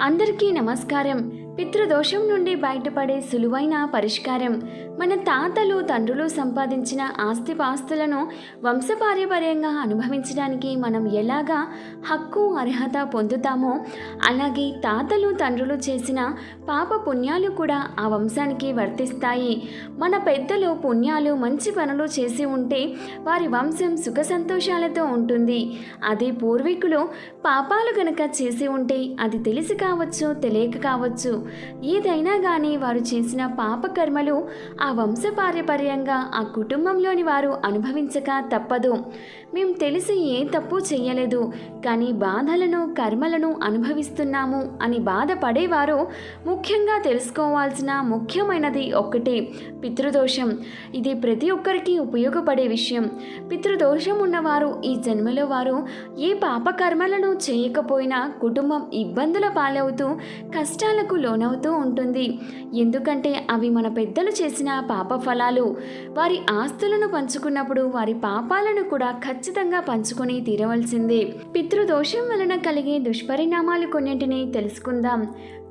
అందరికీ నమస్కారం. పితృదోషం నుండి బయటపడే సులువైన పరిష్కారం. మన తాతలు తండ్రులు సంపాదించిన ఆస్తిపాస్తులను వంశపార్యపర్యంగా అనుభవించడానికి మనం ఎలాగా హక్కు అర్హత పొందుతామో అలాగే తాతలు తండ్రులు చేసిన పాప పుణ్యాలు కూడా ఆ వంశానికి వర్తిస్తాయి. మన పెద్దలు పుణ్యాలు మంచి పనులు చేసి ఉంటే వారి వంశం సుఖ సంతోషాలతో ఉంటుంది. అదే పూర్వీకులు పాపాలు గనక చేసి ఉంటే అది తెలిసి కావచ్చు తెలియక కావచ్చు. ఏదైనా కానీ వారు చేసిన పాపకర్మలు ఆ వంశపారపర్యంగా ఆ కుటుంబంలోని వారు అనుభవించక తప్పదు. మేము తెలిసి ఏ తప్పు చేయలేదు కానీ బాధలను కర్మలను అనుభవిస్తున్నాము అని బాధపడేవారు ముఖ్యంగా తెలుసుకోవాల్సిన ముఖ్యమైనది ఒక్కటే పితృదోషం. ఇది ప్రతి ఒక్కరికి ఉపయోగపడే విషయం. పితృదోషం ఉన్నవారు ఈ జన్మలో వారు ఏ పాపకర్మలను చేయకపోయినా కుటుంబం ఇబ్బందుల పాలవుతూ కష్టాలకు లో లోనవుతూ ఉంటుంది. ఎందుకంటే అవి మన పెద్దలు చేసిన పాప ఫలాలు. వారి ఆస్తులను పంచుకున్నప్పుడు వారి పాపాలను కూడా ఖచ్చితంగా పంచుకొని తీరవలసిందే. పితృదోషం వలన కలిగే దుష్పరిణామాలు కొన్నింటిని తెలుసుకుందాం.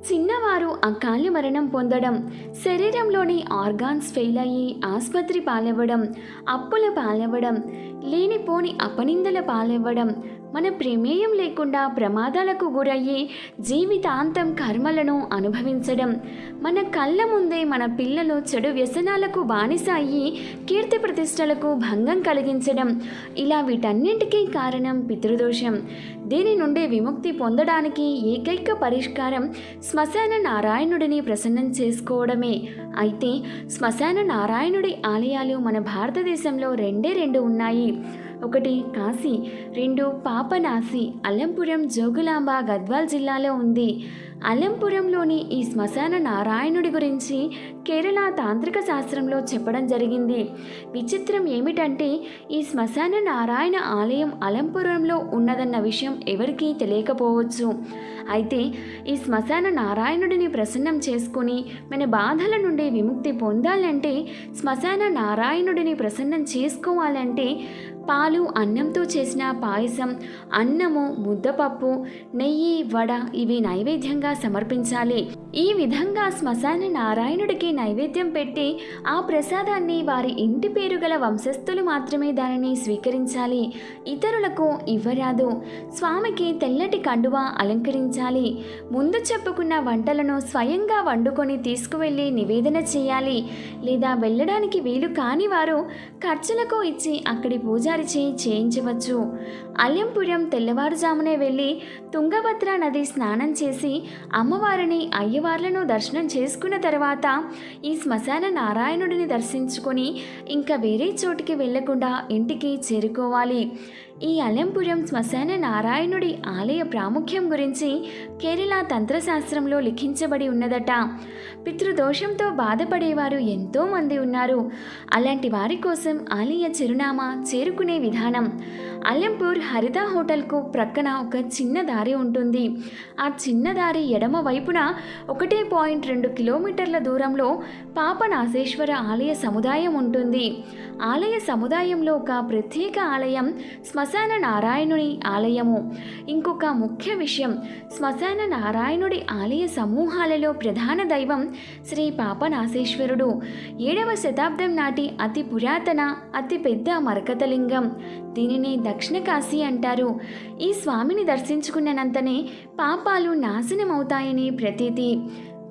చిన్నవారు అకాల మరణం పొందడం శరీరంలోని ఆర్గాన్స్ ఫెయిల్ అయ్యి ఆసుపత్రి పాలవ్వడం అప్పుల పాలవ్వడం లేనిపోని అపనిందల పాలవ్వడం మన ప్రమేయం లేకుండా ప్రమాదాలకు గురయ్యి జీవితాంతం కర్మలను అనుభవించడం మన కళ్ళ ముందే మన పిల్లలు చెడు వ్యసనాలకు బానిస అయ్యి కీర్తి ప్రతిష్టలకు భంగం కలిగించడం ఇలా వీటన్నింటికీ కారణం పితృదోషం. దీని నుండి విముక్తి పొందడానికి ఏకైక పరిష్కారం శ్మశాన నారాయణుడిని ప్రసన్నం చేసుకోవడమే. అయితే శ్మశాన నారాయణుడి ఆలయాలు మన భారతదేశంలో రెండే రెండు ఉన్నాయి. ఒకటి కాశీ రెండు పాపనాసి అల్లంపురం జోగులాంబ గద్వాల్ జిల్లాలో ఉంది. అలంపురంలోని ఈ శ్మశాన నారాయణుడి గురించి కేరళ తాంత్రిక శాస్త్రంలో చెప్పడం జరిగింది. విచిత్రం ఏమిటంటే ఈ శ్మశాన నారాయణ ఆలయం అలంపురంలో ఉన్నదన్న విషయం ఎవరికీ తెలియకపోవచ్చు. అయితే ఈ శ్మశాన నారాయణుడిని ప్రసన్నం చేసుకుని మన బాధల నుండి విముక్తి పొందాలంటే శ్మశాన నారాయణుడిని ప్రసన్నం చేసుకోవాలంటే పాలు అన్నంతో చేసిన పాయసం అన్నము ముద్దపప్పు నెయ్యి వడ ఇవి నైవేద్యంగా సమర్పించాలి. ఈ విధంగా శ్మశాన నారాయణుడికి నైవేద్యం పెట్టి ఆ ప్రసాదాన్ని వారి ఇంటి పేరు గల వంశస్థులు మాత్రమే దానిని స్వీకరించాలి. ఇతరులకు ఇవ్వరాదు. స్వామికి తెల్లటి కండువ అలంకరించాలి. ముందు చెప్పుకున్న వంటలను స్వయంగా వండుకొని తీసుకువెళ్ళి నివేదన చేయాలి. లేదా వెళ్ళడానికి వీలు కాని వారు ఖర్చులకు ఇచ్చి అక్కడి పూజారి చేయి చేయించవచ్చు. అల్యంపురం తెల్లవారుజామునే వెళ్ళి తుంగభద్ర నది స్నానం చేసి అమ్మవారిని అయ్యవార్లను దర్శనం చేసుకున్న తర్వాత ఈ శ్మశాన నారాయణుడిని దర్శించుకొని ఇంకా వేరే చోటికి వెళ్ళకుండా ఇంటికి చేరుకోవాలి. ఈ అలెంపురం శ్మశాన నారాయణుడి ఆలయ ప్రాముఖ్యం గురించి కేరళ తంత్రశాస్త్రంలో లిఖించబడి ఉన్నదట. పితృదోషంతో బాధపడేవారు ఎంతోమంది ఉన్నారు. అలాంటి వారి కోసం ఆలయ చిరునామా చేరుకునే విధానం. అలెంపూర్ హరిత హోటల్కు ప్రక్కన ఒక చిన్న దారి ఉంటుంది. ఆ చిన్న దారి ఎడమ వైపున ఒకటే పాయింట్ రెండు కిలోమీటర్ల దూరంలో పాపనాశేశ్వర ఆలయ సముదాయం ఉంటుంది. ఆలయ సముదాయంలో ఒక ప్రత్యేక ఆలయం శ్మశాన నారాయణుని ఆలయము. ఇంకొక ముఖ్య విషయం శ్మశాన నారాయణుడి ఆలయ సమూహాలలో ప్రధాన దైవం శ్రీ పాపనాశేశ్వరుడు. ఏడవ శతాబ్దం నాటి అతి పురాతన అతి పెద్ద మరకతలింగం. దీనిని దక్షిణ కాశీ అంటారు. ఈ స్వామిని దర్శించుకున్నంతనే పాపాలు నాశనమవుతాయని ప్రతీతి.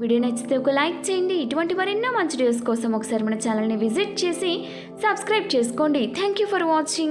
వీడియో నచ్చితే ఒక లైక్ చేయండి. ఇటువంటి మరెన్నో మంచి వీడియోస్ కోసం ఒకసారి మన ఛానల్ని విజిట్ చేసి సబ్స్క్రైబ్ చేసుకోండి. Thank you for watching